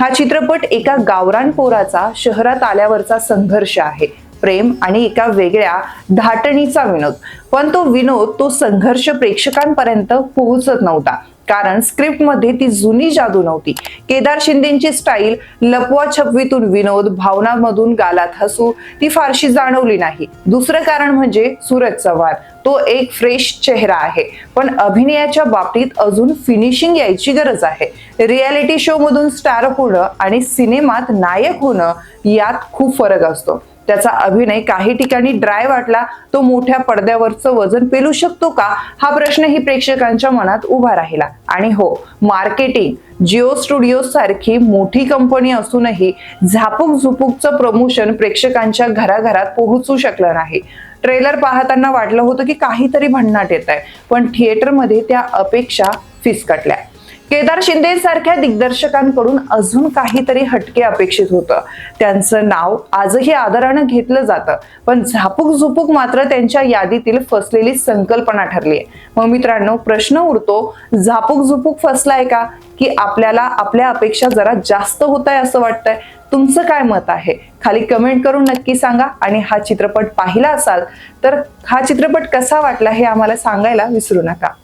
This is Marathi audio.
हा चित्रपट एका गावरान पोराचा शहरात आल्यावरचा संघर्ष आहे. प्रेम आणि एका वेगळ्या धाटणीचा विनोद. पण तो विनोद तो संघर्ष प्रेक्षकांपर्यंत पोहोचत नव्हता. कारण स्क्रिप्टमध्ये ती जुनी जादू नव्हती. केदार शिंदेची स्टाईल लपवा छपवीतून विनोद भावनामधून गालात हसू ती फारशी जाणवली नाही. दुसरं कारण म्हणजे सूरज चव्हाण. तो एक फ्रेश चेहरा आहे. पण अभिनयाच्या बाबतीत अजून फिनिशिंग यायची गरज आहे. रियालिटी शो मधून स्टार होणं आणि सिनेमात नायक होणं यात खूप फरक असतो. त्याचा अभिनय काही ठिकाणी ड्राय वाटला तो मोठ्या पडद्यावरचं वजन पेलू शकतो का? हा प्रश्नही प्रेक्षकांच्या मनात उभा राहिला. आणि हो मार्केटिंग जिओ स्टुडिओ सारखी मोठी कंपनी असूनही झापूक झुपूकचं प्रमोशन प्रेक्षकांच्या घराघरात पोहोचू शकलं नाही. ट्रेलर पाहताना वाटलं होतं की काहीतरी भन्नाट येत आहे पण थिएटरमध्ये त्या अपेक्षा फिसकटल्या. केदार शिंदे सारख्या दिग्दर्शकांकडून अजून काहीतरी हटके अपेक्षित होतं. त्यांचं नाव आजही आदरानं घेतलं जातं. पण झापूक झुपूक मात्र त्यांच्या यादीतील फसलेली संकल्पना ठरली आहे. मग मित्रांनो प्रश्न उरतो झापूक झुपूक फसलाय का? की आपल्याला आपल्या अपेक्षा जरा जास्त होत आहे असं वाटतंय? तुमचं काय मत आहे? खाली कमेंट करून नक्की सांगा. आणि हा चित्रपट पाहिला असाल तर हा चित्रपट कसा वाटला हे आम्हाला सांगायला विसरू नका.